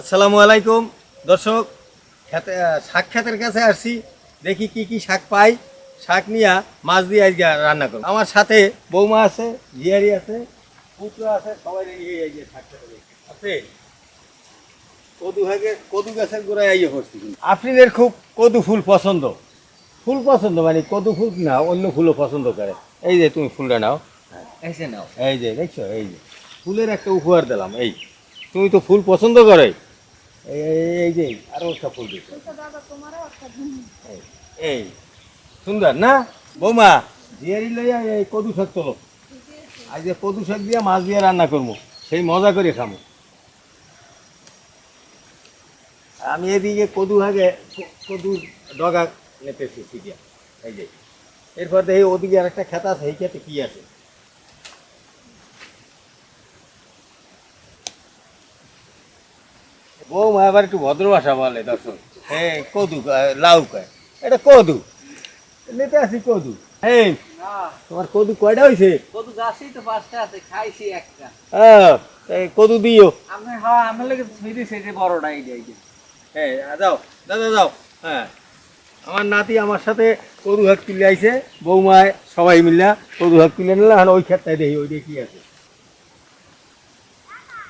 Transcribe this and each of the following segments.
আসসালামু আলাইকুম। দর্শক শাক খেতের কাছে আসছি। দেখি কি কি শাক পাই। শাক নিয়ে মাছ দিয়ে আজকে রান্না করব। আমার সাথে বৌমা আছে জিয়ারি আছে পুত্র আছে সবাই নিয়ে এই যে শাক খেতে আছে কদু ভাগে কদু গাছের গোড়ায় আইয়ে করছি আপনাদের খুব কদু ফুল পছন্দ। ফুল পছন্দ মানে কদু ফুল না অন্য ফুলও পছন্দ করে। এই যে তুমি ফুলটা নাও। এসে নাও। এই যে দেখছ এই যে। ফুলের একটা উপহার দিলাম এই। তুমি তো ফুল পছন্দ করে। এই এই- এই যে আরও একটা ফুল দিচ্ছ এই, এই সুন্দর না? বৌমা। জিয়ারি লইয়া এই কদু শাক তোলো। আজ যে কদু শাক দিয়া মাছ দিয়ে রান্না করব সেই মজা করে খামো। আমি এদিকে কদু হাগে ক- কদুর ডগা নেতেছি এই যে। এরপর দেখি ওদিকে আর একটা খেতা আছে এই খেতে কি আছে? বৌমা আবার একটু ভদ্র ভাষা বলে দর্শক। হ্যাঁ কদু লাউ কয়। এটা কদু। নিতে আসি কদু। এই তোমার কদু কয়টা হয়েছে কত গাছই তো পাঁচটা আছে খাইছি একটা। হ্যাঁ কদু দিও। আমি হ্যাঁ আমার লাগে ফিরি সেটা বড়টা এই যে হ্যাঁ যাও দাদা যাও হ্যাঁ আমার নাতি আমার সাথে কদু হাত তুলে আইছে। বৌমায় সবাই মিল্লা কদু হাত তুলে নিলাম ওই ক্ষেতটাই দেখি ওই কি আছে।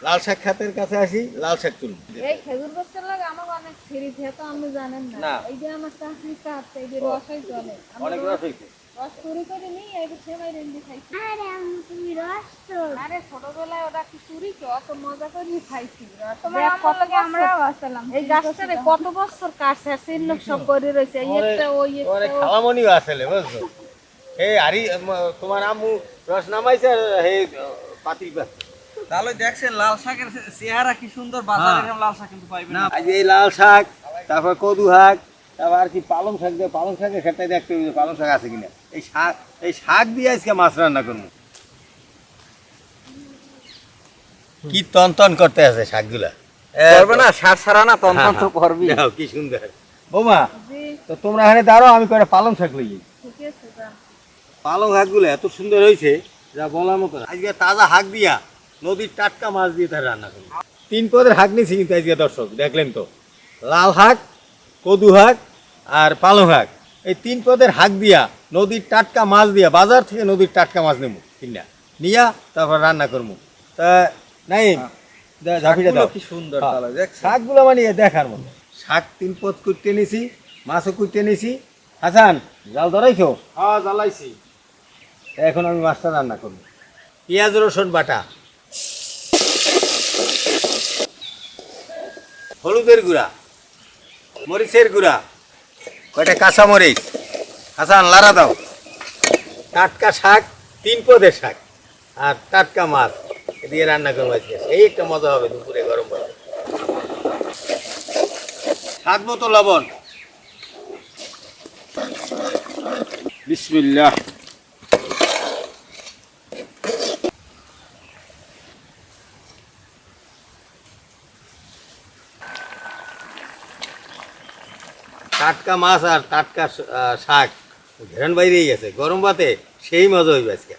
লাল শাক খাতের কাছে আসি লাল শাক তুলব। এই খেজুর গাছের লাগে আমার অনেক সিরিজ তো আপনি জানেন না। এই যে আমার কাজ এই যে রসাই চলে অনেক রস- হয়েছে। রস চুরি করে নিই রেন্দি খাইছি। আরে আম্মু তুমি রস তো আরে ছোটবেলায় ওরা কি চুরি কি অত মজা করে খাইছি। রস তোমার লগে বছর- আমরাও আসলাম। এই গাছটারে কত বছর কাটছে লোক সব করে রয়েছে। এই একটা ওই তোমার একটা খালামনিও আসলে বুঝছ? এই আরি তোমার আম্মু রস নামাইছে হে পাতিল পাচ্ছে তাহলে দেখছেন লাল শাকের চেহারা কি সুন্দর বাজারে এরকম লাল শাক কিন্তু পাইবেন না। আজ এই লাল শাক তারপর কদু শাক তারপর আর কি পালং শাক দিয়ে পালং শাকের ক্ষেত্রে দেখতে হবে পালং শাক আছে কিনা। এই শাক এই শাক দিয়ে আজকে মাছ রান্না করব। কি টন টন করতে আছে শাকগুলা? করবে না সার সারা না তখন তো করবি কি সুন্দর। বৌমা তো তোমরা এখানে দাঁড়াও আমি পালং শাক লই যাই। ঠিক আছে পালং শাকগুলো এত সুন্দর হয়েছে যা বলার মতো আজকে তাজা শাক দিয়া নদীর টাটকা মাছ দিয়ে তার রান্না করি। তিন পদের শাক নিয়েছি কিন্তু আজকে দর্শক দেখলেন তো। লাল শাক কদু শাক আর পালং শাক এই তিন পদের শাক দিয়া নদীর টাটকা মাছ দিয়া বাজার থেকে নদীর টাটকা মাছ নেব কিনা। নিয়া তারপর রান্না করব। তা নাই ঝাঁপিটা দাও। কি সুন্দর হ্যাঁ। শাকগুলো মানে দেখার মতো। শাক তিন পদ কুটতে নিছি মাছও কুটতে নিছি। হাসান জাল ধরাইছো? হ্যাঁ জ্বালাইছি। এখন আমি মাছটা রান্না করব। পেঁয়াজ রসুন বাটা। হলুদের গুঁড়া, মরিচের গুঁড়া, কয়টা কাঁচা মরিচ? কাঁচা লাড়া দাও। টাটকা শাক, তিন পদের শাক, আর টাটকা মাছ দিয়ে রান্না করব এই একটা মজা হবে দুপুরে, গরম ভাত স্বাদ মতো লবণ। বিসমিল্লাহ। টাটকা মাছ আর টাটকা শাক। ঘেরান বাইরেই গেছে গরম ভাতে সেই মজা হইবে আজকে।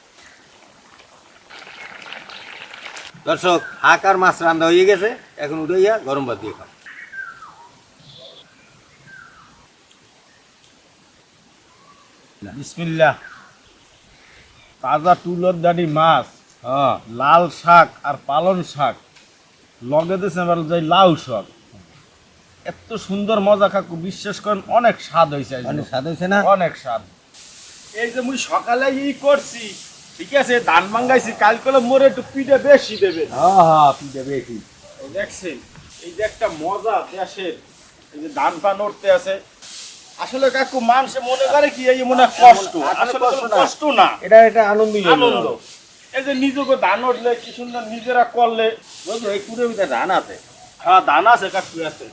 দর্শক, হাক আর মাছ রান্না হয়ে গেছে, এখন উঠাইয়া গরম ভাত দিয়ে খাও। বিসমিল্লাহ। তাজা তুলোর দাড়ি মাছ হ্যাঁ লাল শাক আর পালন শাক। লগে দিয়েছে এবার যে লাউ শাক। এত সুন্দর মজা কাকু বিশ্বাস করেন অনেক স্বাদ হয়েছে অনেক স্বাদ হয়েছে না? অনেক স্বাদ। এই যে মুই সকালে ই করছি ঠিক আছে ধান ভাঙ্গাইছি কাল করে মোরে একটু পিঠে বেশি দেবে। হ্যাঁ হ্যাঁ পিঠে বেশি। দেখছেন এই যে একটা মজা দেশের এই যে ধান পান উঠতে আছে। আসলে কাকু মানুষে মনে করে কি এই মনে কষ্ট। আসলে কষ্ট না। এটা একটা আনন্দই আনন্দ। এই যে নিজেকে ধান উঠলে কি সুন্দর নিজেরা করলে। এই ভিতরে ধান আছে। হ্যাঁ ধান আছে কাকু আছে।